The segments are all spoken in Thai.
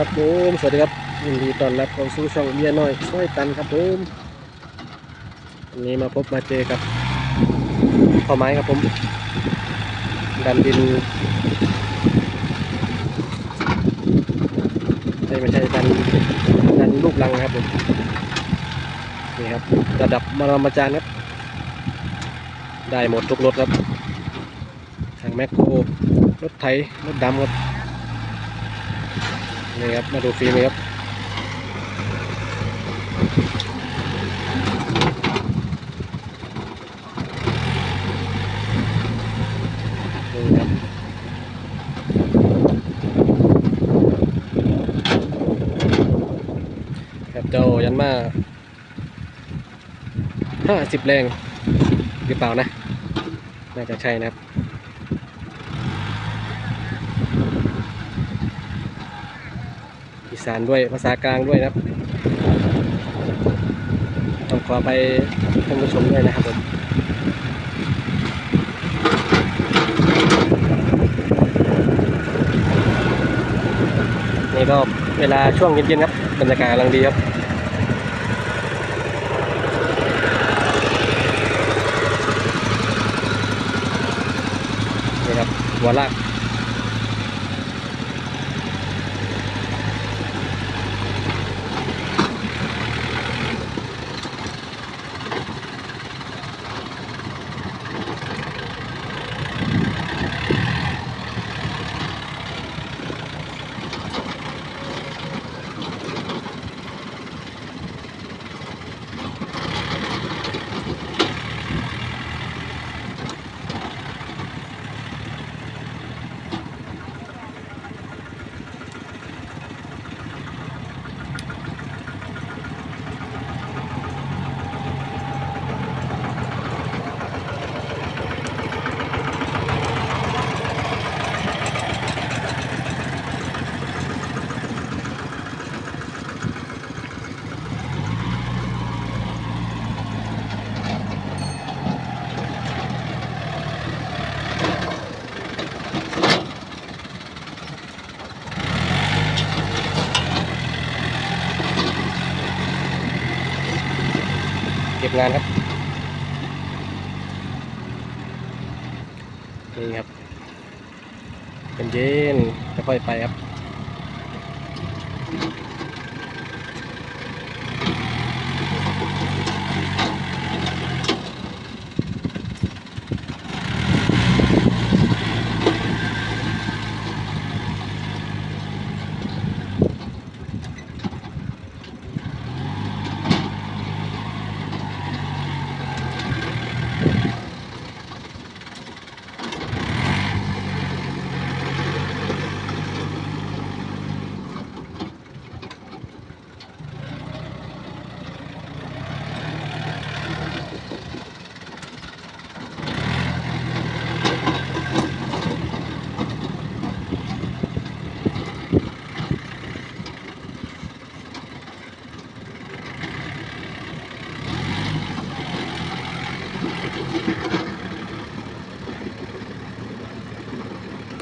ครับผมสวัสดีครับยินดีต้อนรับเข้าสู่ช่องเมียน้อยช่วยตันครับผมวันนี้มาพบมาเจอกับข้าวไม้ครับผมดันดินไม่ใช่ดันดันลูกลังครับผมนี่ครับระดับมารมาจารย์ครับ ได้หมดทุกรถครับทั้งแมคโครรถไถรถดำครับ นี่ครับ มาดูฟิล์มครับนี่ครับครับเจ้ายันมาห้าสิบแรงหรือเปล่านะ น่าจะใช่นะครับ สานด้วย ภาษากลางด้วยนะครับ ต้องขอไปท่านผู้ชมด้วยนะครับผมนี่ก็เวลาช่วงเย็นๆครับบรรยากาศกำลังดีครับนี่ครับหัวลาก งานครับ นี่ครับ เป็นเย็นจะค่อยไปครับ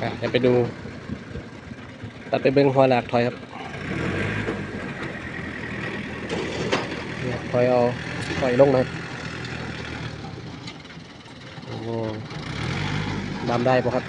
อะเดี๋ยวไปดู ตัดไปเบิ้งหัวหลากถอยครับเนี่ยถอยเอาถอยลงนะครับโอ้ดำได้ปะครับ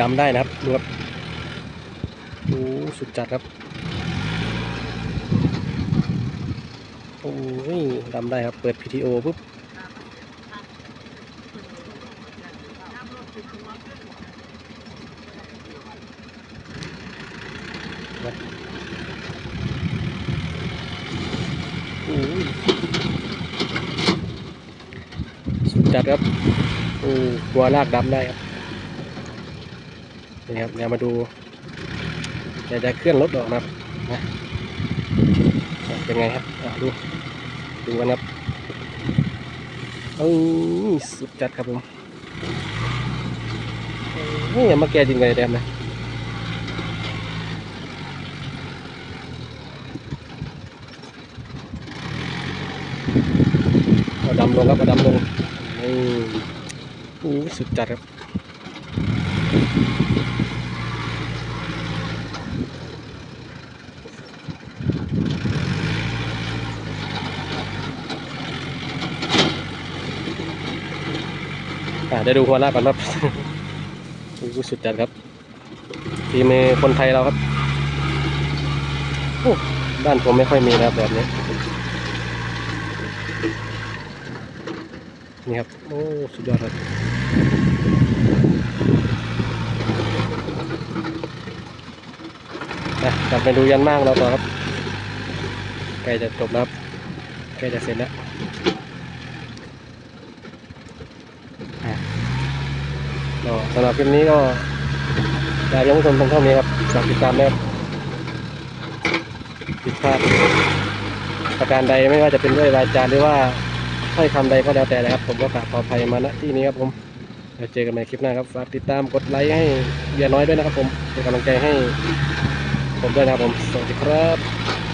ดำได้นะครับ ดูครับโอ้สุดจัดครับ โอ้ยดำได้ครับ เปิด PTO ปุ๊บสุดจัดครับ โอ้หัวลากดำได้ครับ นี่ครับเดี๋ยวมาดูเดี๋ยวจะเคลื่อนรถออกนะครับนะเป็นไงครับดูดูกันครับเออสุดจัดครับผมนี่ย่ามาแกจริงเลยแดมนะดำลงครับดำลงนี่อู้สุดจัดครับ อ่าได้ดูหัวลากกันครับอู้สุดจัดครับทีมอคนไทยเราครับโอ้บ้านผมไม่ค่อยมีนะครับแบบนี้ นี่ครับ โอ้ สุดยอดครับนะกลับไปดูยันมากเราต่อครับ ใกล้จะจบแล้วครับ ใกล้จะเสร็จแล้วอะ ก็สำหรับคลิปนี้ก็อยากให้ผู้ชมตรงเท่านี้ครับฝากติดตามนะครับผิดพลาดประการใดไม่ว่าจะเป็นด้วยวาจาหรือว่าถ้อยคำใดก็แล้วแต่นะครับ ผมก็กราบขออภัยมาณที่นี้ครับผมเราเจอกันใหม่คลิปหน้าครับฝากติดตามกดไลค์ให้เบียน้อยด้วยนะครับผมเป็นกำลังใจให้ผมด้วยนะครับผมสวัสดีครับ